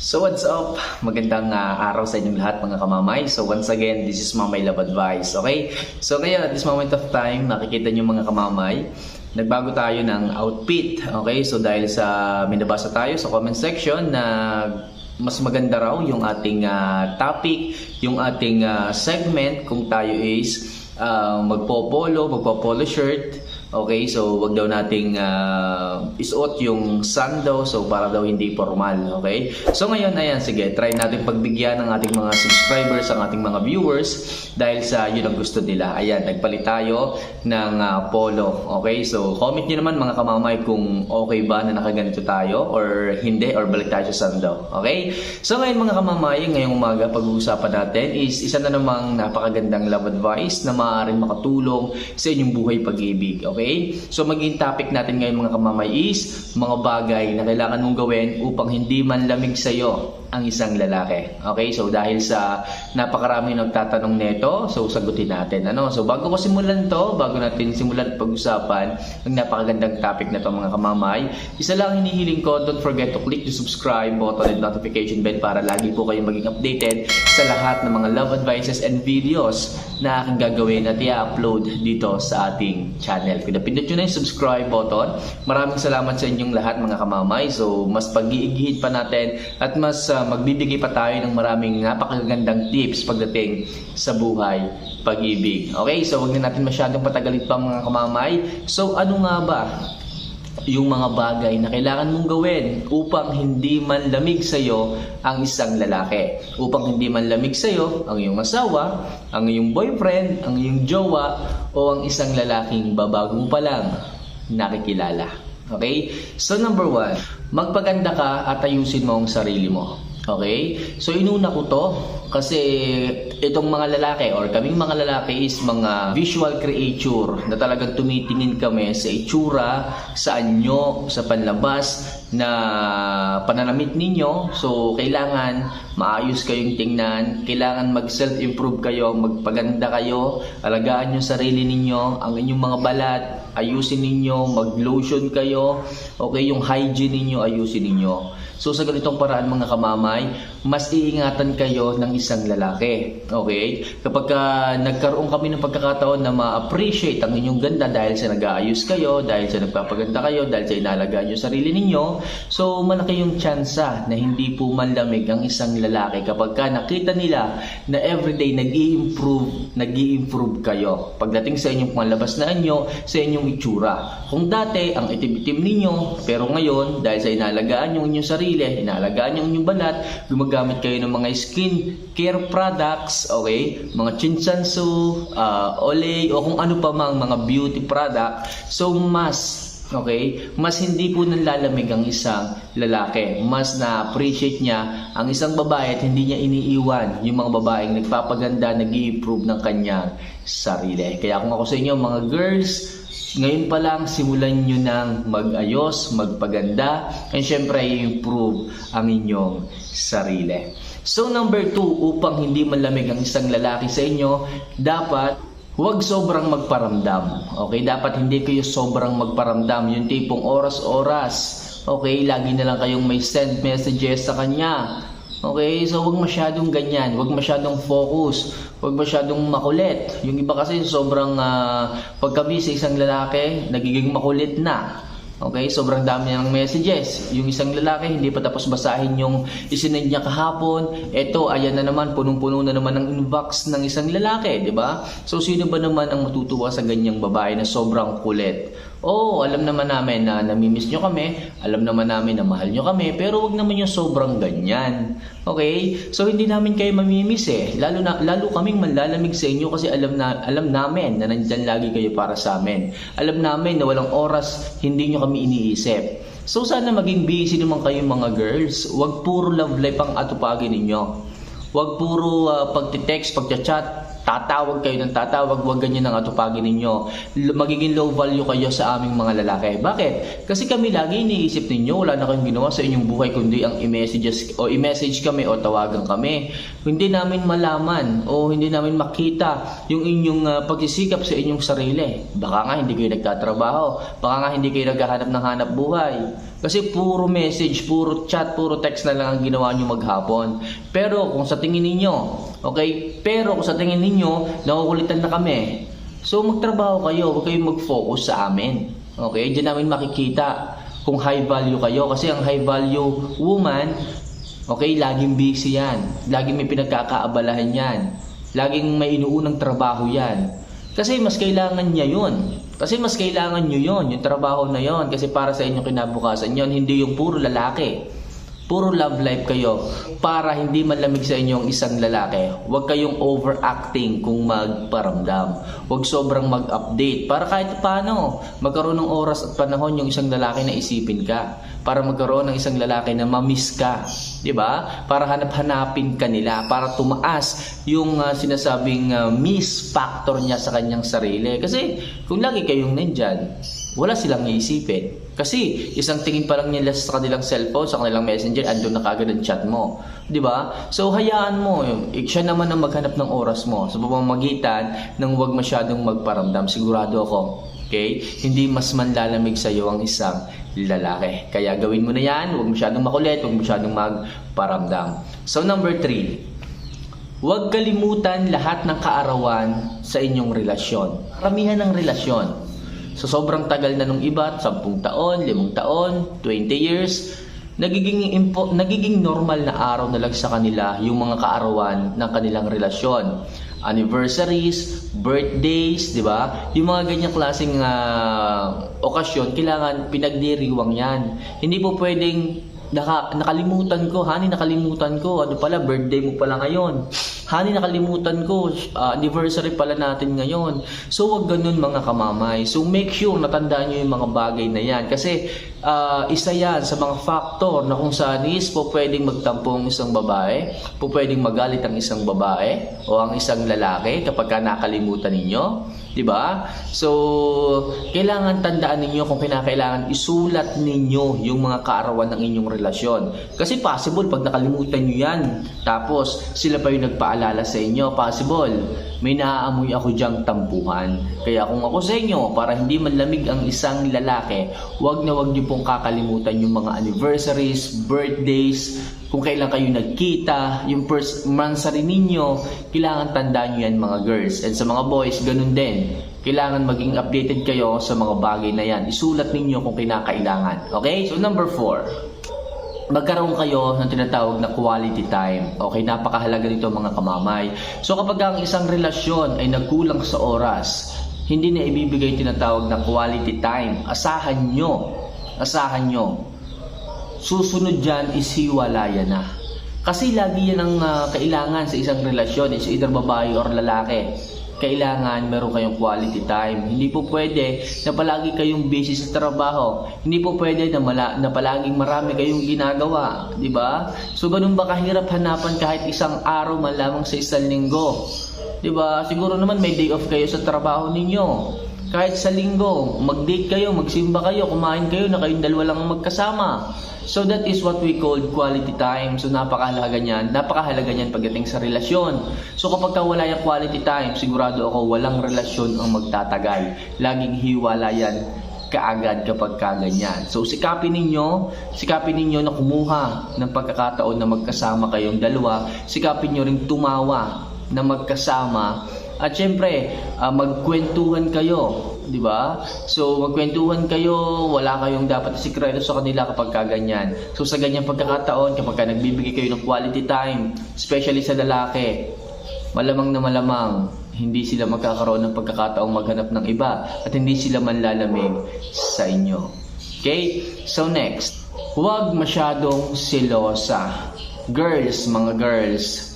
So what's up? Magandang ah, araw sa inyong lahat mga kamamay. So once again, this is Mamay Love Advice, okay? So ngayon at this moment of time, nakikita niyo mga kamamay, nagbago tayo ng outfit, okay? So dahil sa minabasa tayo sa comment section na mas maganda raw yung ating ah, topic, yung ating ah, segment kung tayo is ah, magpo-polo, magpo-polo shirt, Okay, so wag daw nating ah, isuot yung sando so para daw hindi formal, okay? So ngayon ayan, sige, try natin pagbigyan ng ating mga subscribers, ang ating mga viewers dahil sa yun ang gusto nila. Ayan, nagpalit tayo ng ah, polo, okay? So comment niyo naman mga kamamay kung okay ba na nakaganito tayo or hindi or balik tayo sa sando, okay? So ngayon mga kamamay, ngayong umaga pag-uusapan natin is isa na namang napakagandang love advice na maaaring makatulong sa inyong buhay pag-ibig, okay? So maging topic natin ngayon mga kamamay is mga bagay na kailangan mong gawin upang hindi man lamig sa iyo ang isang lalaki. Okay? So dahil sa napakarami nagtatanong nito, so sagutin natin. Ano? So bago ko simulan to, bago natin simulan pag-usapan ang napakagandang topic na to mga kamamay, isa lang hinihiling ko, don't forget to click the subscribe button and notification bell para lagi po kayong maging updated sa lahat ng mga love advices and videos na aking gagawin at i-upload dito sa ating channel. Kung napindot nyo na yung subscribe button, maraming salamat sa inyong lahat mga kamamay. So, mas pag-iigihit pa natin at mas magbibigay pa tayo ng maraming napakagandang tips pagdating sa buhay pag-ibig. Okay, so huwag na natin masyadong patagalin pa mga kamamay. So, ano nga ba yung mga bagay na kailangan mong gawin upang hindi man lamig sa iyo ang isang lalaki. Upang hindi man lamig sa iyo ang iyong asawa, ang iyong boyfriend, ang iyong jowa o ang isang lalaking babagong pa lang nakikilala. Okay? So number one, magpaganda ka at ayusin mo ang sarili mo. Okay? So inuna ko to kasi itong mga lalaki or kaming mga lalaki is mga visual creature na talagang tumitingin kami sa itsura, sa anyo, sa panlabas na pananamit ninyo. So kailangan maayos kayong tingnan, kailangan mag-self-improve kayo, magpaganda kayo, alagaan yung sarili ninyo, ang inyong mga balat, ayusin ninyo, mag-lotion kayo, okay, yung hygiene ninyo, ayusin ninyo. So sa ganitong paraan mga kamamay, mas iingatan kayo ng isang lalaki. Okay? Kapag ka nagkaroon kami ng pagkakataon na ma-appreciate ang inyong ganda dahil sa nag-aayos kayo, dahil sa nagpapaganda kayo, dahil sa inalagaan yung sarili ninyo, so malaki yung tsansa na hindi po manlamig ang isang lalaki kapag ka nakita nila na everyday nag-i-improve, nag-i-improve kayo. Pagdating sa inyong panlabas na anyo, sa inyong itsura. Kung dati, ang itim-itim ninyo, pero ngayon, dahil sa inalagaan yung inyong sarili, inalagaan yung inyong balat, gumagamit kayo ng mga skin care products, okay? Mga chinsansu, uh, olay, o kung ano pa mang mga beauty product. So, mas Okay? Mas hindi po nanlalamig ang isang lalaki. Mas na-appreciate niya ang isang babae at hindi niya iniiwan yung mga babaeng nagpapaganda, nag improve ng kanyang sarili. Kaya kung ako sa inyo, mga girls, ngayon pa lang, simulan nyo ng mag-ayos, magpaganda, and syempre, i-improve ang inyong sarili. So number two, upang hindi malamig ang isang lalaki sa inyo, dapat Huwag sobrang magparamdam. Okay? Dapat hindi kayo sobrang magparamdam. Yung tipong oras-oras. Okay? Lagi na lang kayong may send messages sa kanya. Okay? So, huwag masyadong ganyan. Huwag masyadong focus. Huwag masyadong makulit. Yung iba kasi sobrang uh, pagkabi sa isang lalaki, nagiging makulit na. Okay, sobrang dami ng messages. Yung isang lalaki, hindi pa tapos basahin yung isinend niya kahapon. Ito, ayan na naman, punong-puno na naman ng inbox ng isang lalaki, di ba? So, sino ba naman ang matutuwa sa ganyang babae na sobrang kulit? Oh, alam naman namin na namimiss nyo kami, alam naman namin na mahal nyo kami, pero wag naman yung sobrang ganyan. Okay? So, hindi namin kayo mamimiss eh. Lalo, na, lalo kaming manlalamig sa inyo kasi alam, na, alam namin na nandyan lagi kayo para sa amin. Alam namin na walang oras hindi nyo kami iniisip. So, sana maging busy naman kayo mga girls. Wag puro love life ang atupagin ninyo. Wag puro uh, pagtitext, pagchat, tatawag kayo ng tatawag, wag ganyan ang atupagin ninyo. Magiging low value kayo sa aming mga lalaki. Bakit? Kasi kami lagi iniisip ninyo, wala na kayong ginawa sa inyong buhay kundi ang i-messages o i-message kami o tawagan kami. Hindi namin malaman o hindi namin makita yung inyong uh, pagsisikap sa inyong sarili. Baka nga hindi kayo nagtatrabaho, baka nga hindi kayo naghahanap ng hanap buhay. Kasi puro message, puro chat, puro text na lang ang ginawa nyo maghapon. Pero kung sa tingin ninyo, okay? Pero kung sa tingin ninyo, nakukulitan na kami. So magtrabaho kayo, huwag kayong mag-focus sa amin. Okay? Diyan namin makikita kung high value kayo. Kasi ang high value woman, okay, laging busy yan. Laging may pinagkakaabalahan yan. Laging may inuunang trabaho yan. Kasi mas kailangan niya yun. Kasi mas kailangan nyo yon yung trabaho na yon Kasi para sa inyong kinabukasan yon hindi yung puro lalaki. Puro love life kayo para hindi malamig sa inyong isang lalaki. Huwag kayong overacting kung magparamdam. Huwag sobrang mag-update para kahit paano magkaroon ng oras at panahon yung isang lalaki na isipin ka. Para magkaroon ng isang lalaki na mamiss ka. 'Di ba? Para hanap-hanapin ka nila, para tumaas yung uh, sinasabing uh, miss factor niya sa kanyang sarili. Kasi kung lagi kayong nandyan, wala silang iisipin. Kasi isang tingin pa lang nila sa kanilang cellphone, sa kanilang messenger, andun na kagad ang chat mo. ba? So hayaan mo, eh, siya naman ang maghanap ng oras mo sa pamamagitan ng huwag masyadong magparamdam. Sigurado ako, okay? Hindi mas manlalamig sa iyo ang isang lalaki. Kaya gawin mo na 'yan, huwag masyadong makulit, huwag masyadong magparamdam. So number 3, Huwag kalimutan lahat ng kaarawan sa inyong relasyon. Karamihan ng relasyon So sobrang tagal na nung iba, 10 taon, 5 taon, 20 years, nagiging impo, nagiging normal na araw na lang sa kanila yung mga kaarawan ng kanilang relasyon. Anniversaries, birthdays, 'di ba? Yung mga ganyang klaseng uh, okasyon, kailangan pinagdiriwang 'yan. Hindi po pwedeng naka, nakalimutan ko, honey, nakalimutan ko. Ano pala, birthday mo pala ngayon. Honey, nakalimutan ko, uh, anniversary pala natin ngayon. So, wag ganun mga kamamay. So, make sure natandaan nyo yung mga bagay na yan. Kasi, uh, isa yan sa mga factor na kung saan is po pwedeng magtampo ang isang babae, po pwedeng magalit ang isang babae o ang isang lalaki kapag ka nakalimutan ninyo. 'di ba? So, kailangan tandaan ninyo kung kinakailangan isulat ninyo yung mga kaarawan ng inyong relasyon. Kasi possible pag nakalimutan niyo 'yan, tapos sila pa yung nagpaalala sa inyo, possible may naaamoy ako diyang tampuhan. Kaya kung ako sa inyo, para hindi manlamig ang isang lalaki, wag na wag niyo pong kakalimutan yung mga anniversaries, birthdays, kung kailan kayo nagkita, yung first mansari ninyo, kailangan tandaan nyo yan mga girls. And sa mga boys, ganun din. Kailangan maging updated kayo sa mga bagay na yan. Isulat ninyo kung kinakailangan. Okay? So number four, magkaroon kayo ng tinatawag na quality time. Okay, napakahalaga nito mga kamamay. So kapag ang isang relasyon ay nagkulang sa oras, hindi na ibibigay tinatawag na quality time. Asahan nyo, asahan nyo. Susunod dyan is hiwalaya na. Kasi lagi yan ang uh, kailangan sa isang relasyon, is either babae or lalaki kailangan meron kayong quality time. Hindi po pwede na palagi kayong busy sa trabaho. Hindi po pwede na, mala, na palaging marami kayong ginagawa. Di ba? So, ganun ba kahirap hanapan kahit isang araw man lamang sa isang linggo? Di ba? Siguro naman may day off kayo sa trabaho ninyo. Kahit sa linggo, mag-date kayo, magsimba kayo, kumain kayo na kayong dalawa lang magkasama. So that is what we call quality time. So napakahalaga niyan. Napakahalaga niyan pagdating sa relasyon. So kapag ka wala yung quality time, sigurado ako walang relasyon ang magtatagal. Laging hiwala yan kaagad kapag kaganyan. So sikapin ninyo, sikapin ninyo na kumuha ng pagkakataon na magkasama kayong dalawa. Sikapin nyo ring tumawa na magkasama at syempre, uh, magkwentuhan kayo, 'di ba? So magkwentuhan kayo, wala kayong dapat sikreto sa kanila kapag kaganyan. So sa ganyang pagkakataon, kapag ka nagbibigay kayo ng quality time, especially sa lalaki, malamang na malamang hindi sila magkakaroon ng pagkakataong maghanap ng iba at hindi sila manlalamig sa inyo. Okay? So next, huwag masyadong silosa. Girls, mga girls,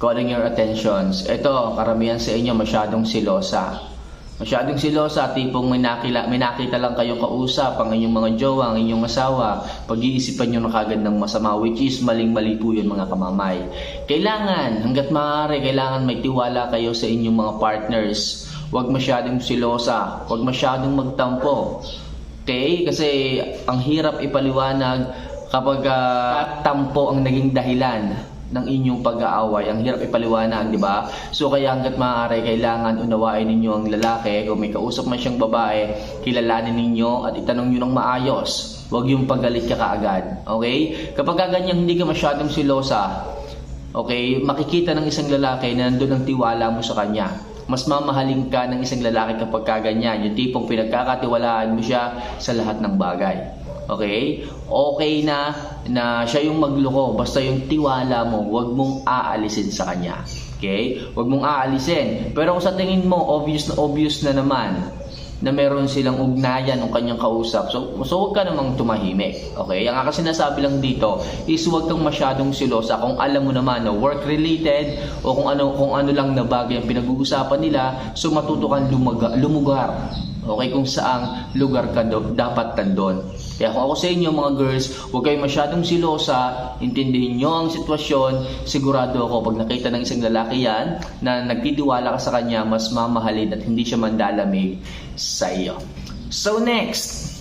calling your attentions. Ito, karamihan sa inyo masyadong silosa. Masyadong silosa, tipong may, nakila, may nakita lang kayong kausap, ang inyong mga jowa, ang inyong asawa, pag-iisipan nyo na kagad ng masama, which is maling-mali po yun mga kamamay. Kailangan, hanggat maaari, kailangan may tiwala kayo sa inyong mga partners. Huwag masyadong silosa, huwag masyadong magtampo. Okay? Kasi ang hirap ipaliwanag kapag uh, tampo ang naging dahilan ng inyong pag-aaway. Ang hirap ipaliwanag, di ba? So kaya hanggat maaari, kailangan unawain ninyo ang lalaki. Kung may kausap man siyang babae, kilalanin ninyo at itanong nyo ng maayos. Huwag yung pagalit ka kaagad. Okay? Kapag ganyan hindi ka masyadong silosa, okay, makikita ng isang lalaki na nandun ang tiwala mo sa kanya. Mas mamahalin ka ng isang lalaki kapag kaganyan. Yung tipong pinagkakatiwalaan mo siya sa lahat ng bagay. Okay? Okay na na siya yung magloko. Basta yung tiwala mo, huwag mong aalisin sa kanya. Okay? Huwag mong aalisin. Pero kung sa tingin mo, obvious na obvious na naman na meron silang ugnayan ng kanyang kausap. So, so huwag ka namang tumahimik. Okay? Ang aking sinasabi lang dito is huwag kang masyadong silosa kung alam mo naman na work related o kung ano kung ano lang na bagay ang pinag-uusapan nila, so matuto kang lumaga, lumugar. Okay, kung saang lugar ka do, dapat tandon. Kaya kung ako sa inyo mga girls, huwag kayong masyadong silosa, intindihin nyo ang sitwasyon, sigurado ako pag nakita ng isang lalaki yan na nagtitiwala ka sa kanya, mas mamahalin at hindi siya mandalamig sa iyo. So next,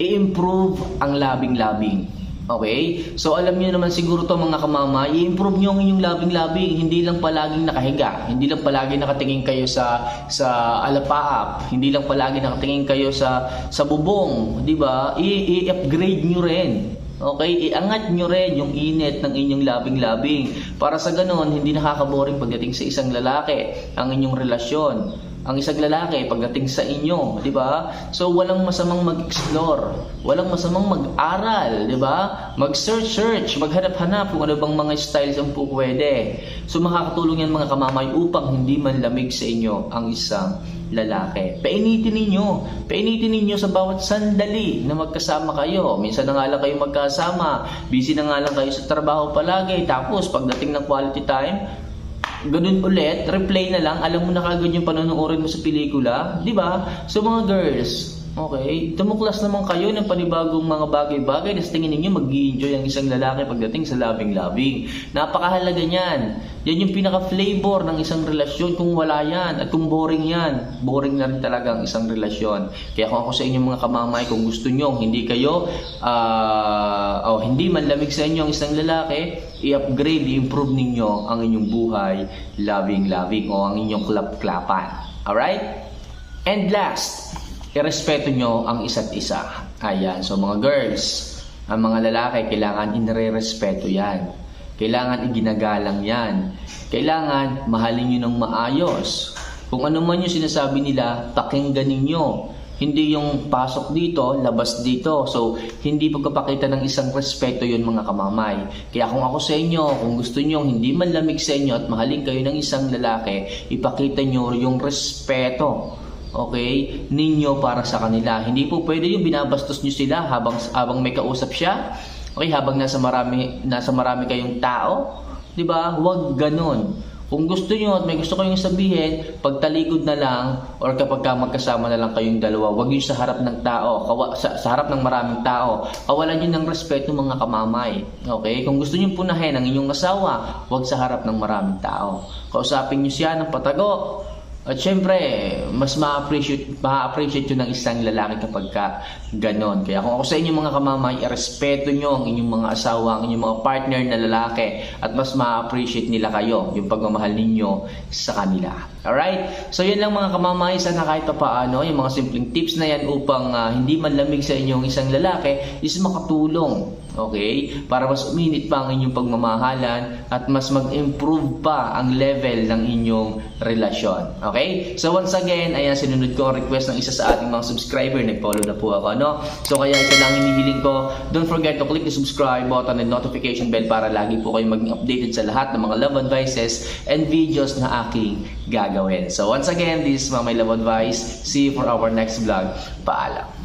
i-improve ang labing-labing. Okay? So alam niyo naman siguro to mga kamama, i-improve niyo ang inyong labing-labing, hindi lang palaging nakahiga, hindi lang palagi nakatingin kayo sa sa alapaap, hindi lang palagi nakatingin kayo sa sa bubong, 'di ba? I-upgrade niyo rin. Okay, iangat nyo rin yung init ng inyong labing-labing para sa ganon hindi nakakaboring pagdating sa isang lalaki ang inyong relasyon ang isang lalaki pagdating sa inyo, di ba? So walang masamang mag-explore, walang masamang mag-aral, di ba? Mag-search search, maghanap-hanap kung ano bang mga styles ang po pwede. So makakatulong yan mga kamamay upang hindi man lamig sa inyo ang isang lalaki. Painitin ninyo, painitin ninyo sa bawat sandali na magkasama kayo. Minsan na nga lang kayo magkasama, busy na nga lang kayo sa trabaho palagi. Tapos pagdating ng quality time, ganun ulit, replay na lang, alam mo na kagad yung panonoodin mo sa pelikula, di ba? So mga girls, okay, tumuklas naman kayo ng panibagong mga bagay-bagay na sa tingin ninyo mag enjoy ang isang lalaki pagdating sa labing-labing. Napakahalaga niyan. Yan yung pinaka-flavor ng isang relasyon kung wala yan. At kung boring yan, boring na rin talaga ang isang relasyon. Kaya kung ako sa inyo mga kamamay, kung gusto nyo, hindi kayo, ah, o hindi man lamig sa inyo ang isang lalaki, i-upgrade, i-improve ninyo ang inyong buhay, loving-loving o ang inyong klap-klapan. Alright? And last, irespeto nyo ang isa't isa. Ayan, so mga girls, ang mga lalaki, kailangan inire-respeto yan. Kailangan iginagalang yan. Kailangan mahalin nyo ng maayos. Kung ano man yung sinasabi nila, pakinggan ninyo. Hindi yung pasok dito, labas dito. So, hindi pagkapakita ng isang respeto yun mga kamamay. Kaya kung ako sa inyo, kung gusto nyo hindi man lamig sa inyo at mahalin kayo ng isang lalaki, ipakita nyo yung respeto okay, ninyo para sa kanila. Hindi po pwede yung binabastos nyo sila habang habang may kausap siya. Okay, habang nasa marami nasa marami kayong tao, 'di ba? Huwag ganoon. Kung gusto nyo at may gusto kayong sabihin, pagtalikod na lang or kapag ka magkasama na lang kayong dalawa, huwag yun sa harap ng tao, kawa, sa, sa harap ng maraming tao. Kawalan nyo ng respeto mga kamamay. Okay? Kung gusto nyo punahin ang inyong asawa, huwag sa harap ng maraming tao. Kausapin nyo siya ng patago, at syempre, mas ma-appreciate, ma-appreciate yun ng isang lalaki kapag ka ganon. Kaya kung ako sa inyo mga kamamay, irespeto nyo ang inyong mga asawa, ang inyong mga partner na lalaki at mas ma-appreciate nila kayo, yung pagmamahal ninyo sa kanila. Alright? So yun lang mga kamamay, sana kahit pa paano, yung mga simpleng tips na yan upang uh, hindi manlamig sa inyong isang lalaki is makatulong. Okay? Para mas uminit pa ang inyong pagmamahalan at mas mag-improve pa ang level ng inyong relasyon. Okay? So once again, ayan, sinunod ko ang request ng isa sa ating mga subscriber. Nag-follow na po ako, no? So kaya isa lang hinihiling ko, don't forget to click the subscribe button and notification bell para lagi po kayong maging updated sa lahat ng mga love advices and videos na aking gagawin. So once again, this is Mamay Love Advice. See you for our next vlog. Paalam.